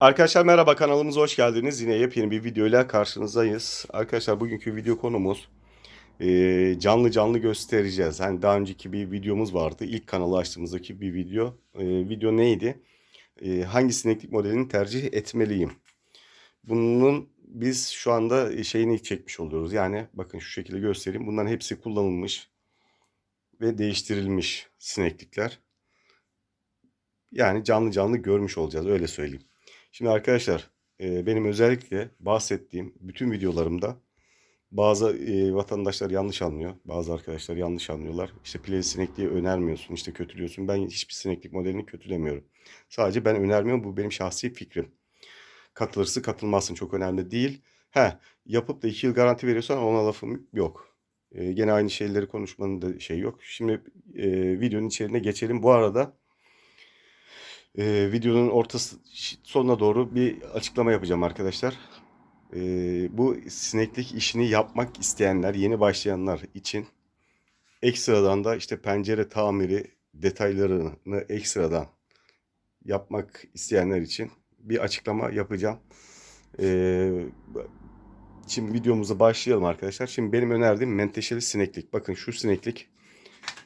Arkadaşlar merhaba kanalımıza hoş geldiniz. Yine yepyeni bir videoyla karşınızdayız. Arkadaşlar bugünkü video konumuz e, canlı canlı göstereceğiz. Hani daha önceki bir videomuz vardı. İlk kanalı açtığımızdaki bir video. E, video neydi? E, hangi sineklik modelini tercih etmeliyim? Bunun biz şu anda şeyini çekmiş oluyoruz. Yani bakın şu şekilde göstereyim. Bunların hepsi kullanılmış ve değiştirilmiş sineklikler. Yani canlı canlı görmüş olacağız öyle söyleyeyim. Şimdi arkadaşlar e, benim özellikle bahsettiğim bütün videolarımda bazı e, vatandaşlar yanlış anlıyor. Bazı arkadaşlar yanlış anlıyorlar. İşte play sinekliği önermiyorsun, işte kötülüyorsun. Ben hiçbir sineklik modelini kötülemiyorum. Sadece ben önermiyorum. Bu benim şahsi fikrim. Katılırsın katılmazsın çok önemli değil. He, yapıp da 2 yıl garanti veriyorsan ona lafım yok. E, gene aynı şeyleri konuşmanın da şey yok. Şimdi e, videonun içeriğine geçelim. Bu arada e, videonun ortası sonuna doğru bir açıklama yapacağım arkadaşlar. E, bu sineklik işini yapmak isteyenler, yeni başlayanlar için ekstradan da işte pencere tamiri detaylarını ekstradan yapmak isteyenler için bir açıklama yapacağım. E, şimdi videomuza başlayalım arkadaşlar. Şimdi benim önerdiğim menteşeli sineklik. Bakın şu sineklik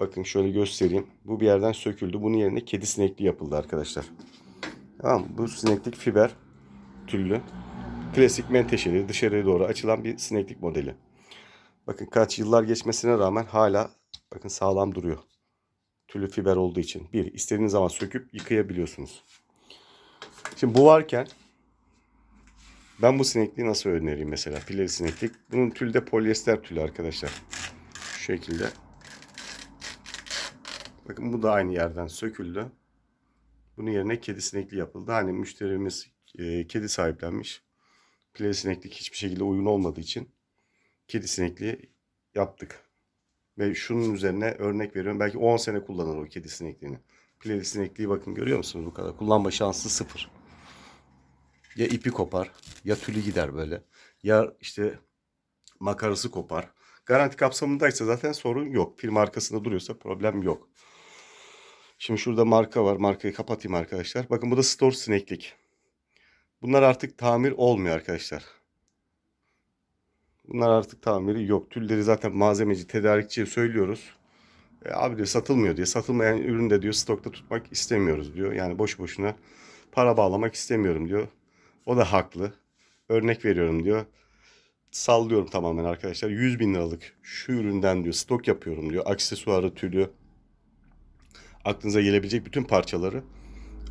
Bakın şöyle göstereyim. Bu bir yerden söküldü. Bunun yerine kedi sinekli yapıldı arkadaşlar. Tamam? Bu sineklik fiber tüllü. Klasik menteşeli dışarıya doğru açılan bir sineklik modeli. Bakın kaç yıllar geçmesine rağmen hala bakın sağlam duruyor. Tüllü fiber olduğu için. Bir, istediğiniz zaman söküp yıkayabiliyorsunuz. Şimdi bu varken ben bu sinekliği nasıl önereyim mesela? Pileli sineklik. Bunun tülü de polyester tülü arkadaşlar. Şu şekilde Bakın bu da aynı yerden söküldü. Bunun yerine kedi sinekli yapıldı. Hani müşterimiz e, kedi sahiplenmiş. Play sineklik hiçbir şekilde uygun olmadığı için kedi sinekli yaptık. Ve şunun üzerine örnek veriyorum. Belki 10 sene kullanır o kedi sinekliğini. Play sinekliği bakın görüyor musunuz bu kadar. Kullanma şansı sıfır. Ya ipi kopar ya tülü gider böyle. Ya işte makarası kopar. Garanti kapsamındaysa zaten sorun yok. Firma arkasında duruyorsa problem yok. Şimdi şurada marka var. Markayı kapatayım arkadaşlar. Bakın bu da store sineklik. Bunlar artık tamir olmuyor arkadaşlar. Bunlar artık tamiri yok. Tülleri zaten malzemeci, tedarikçiye söylüyoruz. E, abi diyor satılmıyor diyor. Satılmayan ürün de diyor stokta tutmak istemiyoruz diyor. Yani boş boşuna para bağlamak istemiyorum diyor. O da haklı. Örnek veriyorum diyor. Sallıyorum tamamen arkadaşlar. 100 bin liralık şu üründen diyor stok yapıyorum diyor. Aksesuarı, tülü, aklınıza gelebilecek bütün parçaları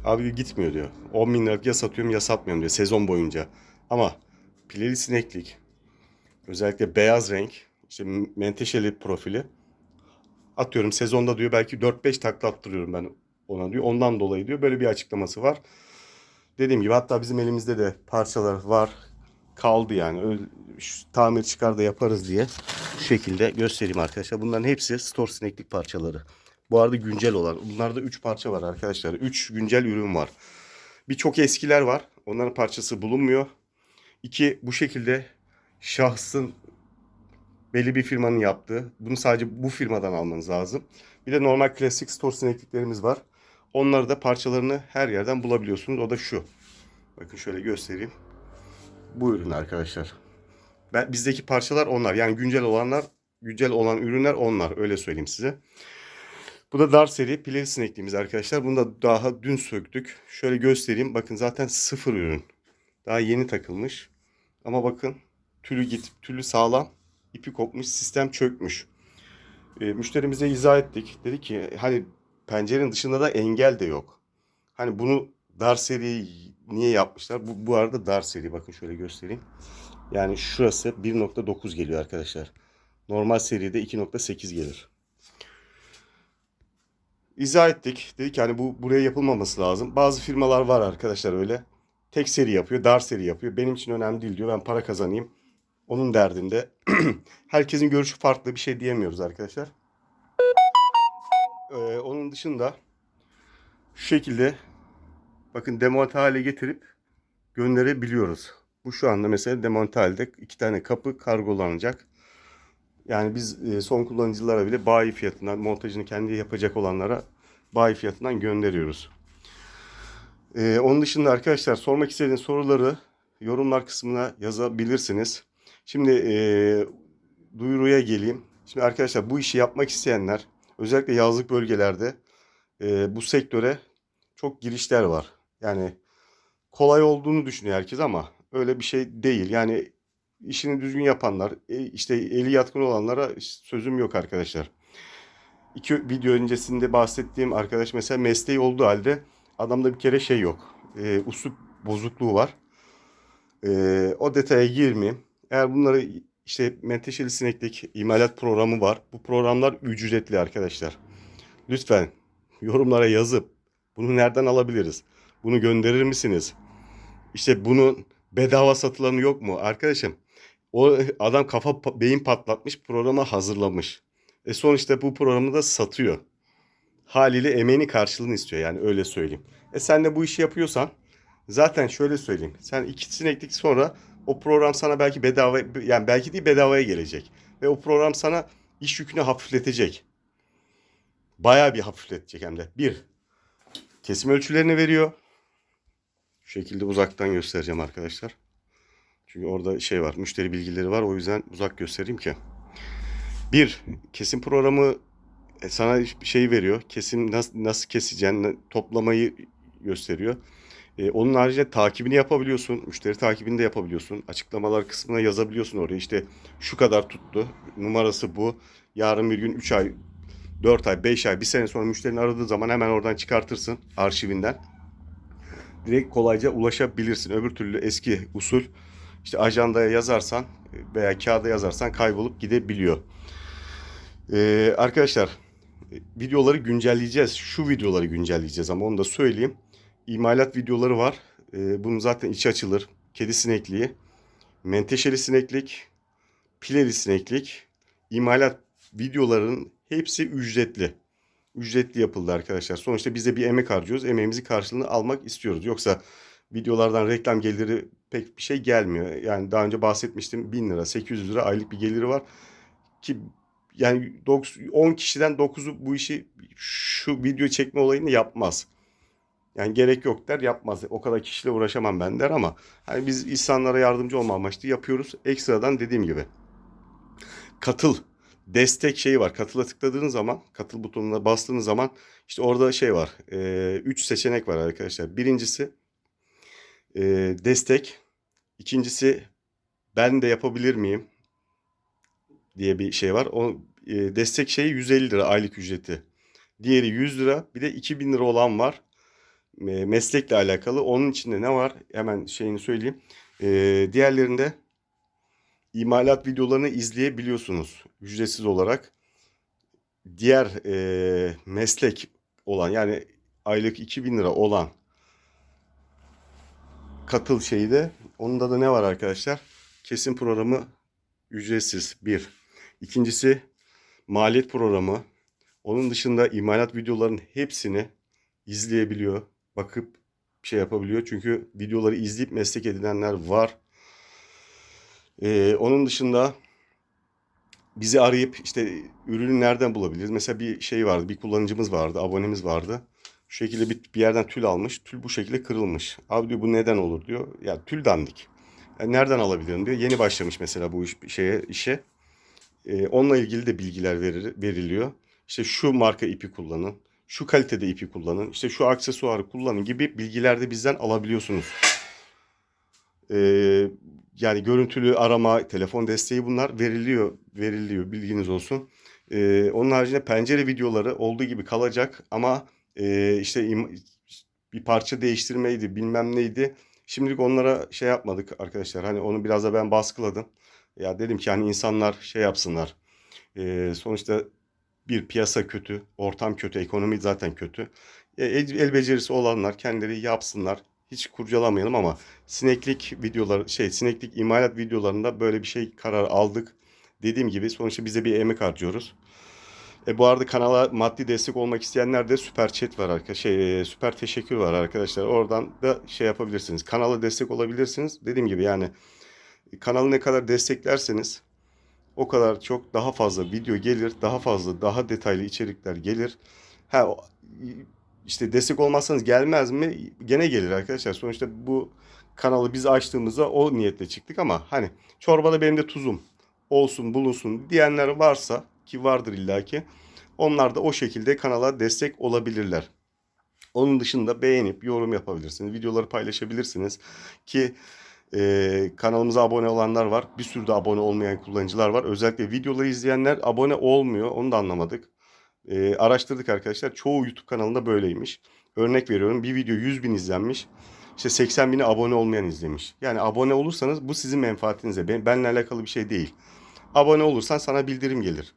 abi gitmiyor diyor. 10 bin liralık ya satıyorum ya satmıyorum diyor sezon boyunca. Ama pileli sineklik özellikle beyaz renk işte menteşeli profili atıyorum sezonda diyor belki 4-5 takla attırıyorum ben ona diyor. Ondan dolayı diyor böyle bir açıklaması var. Dediğim gibi hatta bizim elimizde de parçalar var kaldı yani. Öyle, şu, tamir çıkar da yaparız diye şu şekilde göstereyim arkadaşlar. Bunların hepsi store sineklik parçaları. Bu arada güncel olan. Bunlarda 3 parça var arkadaşlar. 3 güncel ürün var. Bir çok eskiler var. Onların parçası bulunmuyor. İki bu şekilde şahsın belli bir firmanın yaptığı. Bunu sadece bu firmadan almanız lazım. Bir de normal klasik store sinekliklerimiz var. Onları da parçalarını her yerden bulabiliyorsunuz. O da şu. Bakın şöyle göstereyim. Bu ürün arkadaşlar. Ben, bizdeki parçalar onlar. Yani güncel olanlar, güncel olan ürünler onlar. Öyle söyleyeyim size. Bu da dar seri pileli sinekliğimiz arkadaşlar. Bunu da daha dün söktük. Şöyle göstereyim. Bakın zaten sıfır ürün. Daha yeni takılmış. Ama bakın tülü git, tülü sağlam. ipi kopmuş, sistem çökmüş. E, müşterimize izah ettik. Dedi ki hani pencerenin dışında da engel de yok. Hani bunu dar seri niye yapmışlar? Bu, bu arada dar seri. Bakın şöyle göstereyim. Yani şurası 1.9 geliyor arkadaşlar. Normal seride 2.8 gelir izah ettik. Dedik ki hani bu buraya yapılmaması lazım. Bazı firmalar var arkadaşlar öyle. Tek seri yapıyor, dar seri yapıyor. Benim için önemli değil diyor. Ben para kazanayım. Onun derdinde. Herkesin görüşü farklı bir şey diyemiyoruz arkadaşlar. Ee, onun dışında şu şekilde bakın demonte hale getirip gönderebiliyoruz. Bu şu anda mesela demonte halde iki tane kapı kargolanacak. Yani biz e, son kullanıcılara bile bayi fiyatından, montajını kendi yapacak olanlara bayi fiyatından gönderiyoruz. Ee, onun dışında arkadaşlar sormak istediğiniz soruları yorumlar kısmına yazabilirsiniz. Şimdi e, duyuruya geleyim. Şimdi arkadaşlar bu işi yapmak isteyenler özellikle yazlık bölgelerde e, bu sektöre çok girişler var. Yani kolay olduğunu düşünüyor herkes ama öyle bir şey değil. Yani işini düzgün yapanlar, e, işte eli yatkın olanlara sözüm yok arkadaşlar. İki video öncesinde bahsettiğim arkadaş mesela mesleği olduğu halde adamda bir kere şey yok. E, usul bozukluğu var. E, o detaya girmeyeyim. Eğer bunları işte menteşeli sineklik imalat programı var. Bu programlar ücretli arkadaşlar. Lütfen yorumlara yazıp bunu nereden alabiliriz? Bunu gönderir misiniz? İşte bunun bedava satılanı yok mu? Arkadaşım o adam kafa beyin patlatmış programa hazırlamış. E sonuçta bu programı da satıyor. Haliyle emeğini karşılığını istiyor yani öyle söyleyeyim. E sen de bu işi yapıyorsan zaten şöyle söyleyeyim. Sen iki sineklik sonra o program sana belki bedava yani belki değil bedavaya gelecek. Ve o program sana iş yükünü hafifletecek. Bayağı bir hafifletecek hem de. Bir, kesim ölçülerini veriyor. Şu şekilde uzaktan göstereceğim arkadaşlar. Çünkü orada şey var, müşteri bilgileri var. O yüzden uzak göstereyim ki. Bir, kesim programı e, sana bir şey veriyor. Kesim nasıl, nasıl keseceğini, toplamayı gösteriyor. E, onun haricinde takibini yapabiliyorsun. Müşteri takibini de yapabiliyorsun. Açıklamalar kısmına yazabiliyorsun oraya. İşte şu kadar tuttu. Numarası bu. Yarın bir gün 3 ay, 4 ay, 5 ay, bir sene sonra müşterinin aradığı zaman hemen oradan çıkartırsın arşivinden. Direkt kolayca ulaşabilirsin. Öbür türlü eski usul işte ajandaya yazarsan veya kağıda yazarsan kaybolup gidebiliyor. Ee, arkadaşlar videoları güncelleyeceğiz. Şu videoları güncelleyeceğiz ama onu da söyleyeyim. İmalat videoları var. Ee, bunun zaten içi açılır. Kedi sinekliği, menteşeli sineklik, pileli sineklik, imalat videoların hepsi ücretli. Ücretli yapıldı arkadaşlar. Sonuçta biz bir emek harcıyoruz. Emeğimizi karşılığını almak istiyoruz. Yoksa videolardan reklam geliri pek bir şey gelmiyor. Yani daha önce bahsetmiştim 1000 lira 800 lira aylık bir geliri var. Ki yani 10 kişiden 9'u bu işi şu video çekme olayını yapmaz. Yani gerek yok der yapmaz. O kadar kişiyle uğraşamam ben der ama hani biz insanlara yardımcı olma amaçlı yapıyoruz. Ekstradan dediğim gibi. Katıl destek şeyi var. Katıla tıkladığınız zaman, katıl butonuna bastığınız zaman işte orada şey var. 3 seçenek var arkadaşlar. Birincisi e, destek. İkincisi ben de yapabilir miyim diye bir şey var. O e, destek şeyi 150 lira aylık ücreti. Diğeri 100 lira. Bir de 2000 lira olan var. E, meslekle alakalı. Onun içinde ne var? Hemen şeyini söyleyeyim. E, diğerlerinde imalat videolarını izleyebiliyorsunuz ücretsiz olarak. Diğer e, meslek olan yani aylık 2000 lira olan katıl şeyi de onda da ne var arkadaşlar? Kesim programı ücretsiz bir. İkincisi maliyet programı. Onun dışında imalat videoların hepsini izleyebiliyor. Bakıp şey yapabiliyor. Çünkü videoları izleyip meslek edinenler var. Ee, onun dışında bizi arayıp işte ürünü nereden bulabiliriz? Mesela bir şey vardı, bir kullanıcımız vardı, abonemiz vardı. Şu şekilde bir, bir yerden tül almış. Tül bu şekilde kırılmış. Abi diyor bu neden olur diyor. Ya tül dandik. Yani nereden alabilirim diyor. Yeni başlamış mesela bu iş, şeye işe. Ee, onunla ilgili de bilgiler verir, veriliyor. İşte şu marka ipi kullanın. Şu kalitede ipi kullanın. işte şu aksesuarı kullanın gibi bilgiler de bizden alabiliyorsunuz. Ee, yani görüntülü arama, telefon desteği bunlar veriliyor, veriliyor bilginiz olsun. Ee, onun haricinde pencere videoları olduğu gibi kalacak ama e, işte bir parça değiştirmeydi, bilmem neydi. Şimdilik onlara şey yapmadık arkadaşlar. Hani onu biraz da ben baskıladım. Ya dedim ki hani insanlar şey yapsınlar. Ee, sonuçta bir piyasa kötü, ortam kötü, ekonomi zaten kötü. E, el becerisi olanlar kendileri yapsınlar. Hiç kurcalamayalım ama sineklik videolar şey sineklik imalat videolarında böyle bir şey karar aldık. Dediğim gibi sonuçta bize bir emek harcıyoruz. E, bu arada kanala maddi destek olmak isteyenler de süper chat var arkadaşlar. Şey, e, süper teşekkür var arkadaşlar. Oradan da şey yapabilirsiniz. Kanala destek olabilirsiniz. Dediğim gibi yani kanalı ne kadar desteklerseniz o kadar çok daha fazla video gelir, daha fazla, daha detaylı içerikler gelir. Ha işte destek olmazsanız gelmez mi? Gene gelir arkadaşlar. Sonuçta bu kanalı biz açtığımızda o niyetle çıktık ama hani çorbada benim de tuzum olsun bulunsun diyenler varsa ki vardır illaki onlar da o şekilde kanala destek olabilirler. Onun dışında beğenip yorum yapabilirsiniz. Videoları paylaşabilirsiniz ki e, kanalımıza abone olanlar var. Bir sürü de abone olmayan kullanıcılar var. Özellikle videoları izleyenler abone olmuyor. Onu da anlamadık. E, araştırdık arkadaşlar. Çoğu YouTube kanalında böyleymiş. Örnek veriyorum bir video 100 bin izlenmiş. İşte 80 bini abone olmayan izlemiş. Yani abone olursanız bu sizin menfaatinize. Ben, benimle alakalı bir şey değil. Abone olursan sana bildirim gelir.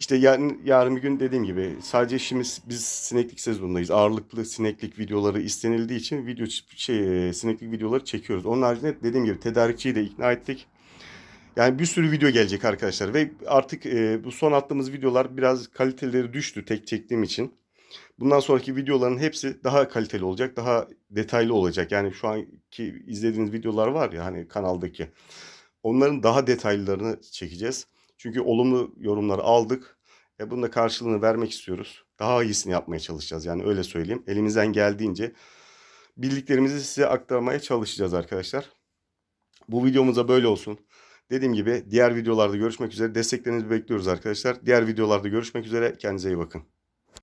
İşte yarın, yarın bir gün dediğim gibi sadece şimdi biz sineklik sezonundayız. Ağırlıklı sineklik videoları istenildiği için video şey sineklik videoları çekiyoruz. Onun haricinde dediğim gibi tedarikçiyi de ikna ettik. Yani bir sürü video gelecek arkadaşlar ve artık e, bu son attığımız videolar biraz kaliteleri düştü tek çektiğim için. Bundan sonraki videoların hepsi daha kaliteli olacak, daha detaylı olacak. Yani şu anki izlediğiniz videolar var ya hani kanaldaki. Onların daha detaylılarını çekeceğiz. Çünkü olumlu yorumları aldık. E bunun da karşılığını vermek istiyoruz. Daha iyisini yapmaya çalışacağız. Yani öyle söyleyeyim. Elimizden geldiğince bildiklerimizi size aktarmaya çalışacağız arkadaşlar. Bu videomuzda böyle olsun. Dediğim gibi diğer videolarda görüşmek üzere. Desteklerinizi bekliyoruz arkadaşlar. Diğer videolarda görüşmek üzere. Kendinize iyi bakın.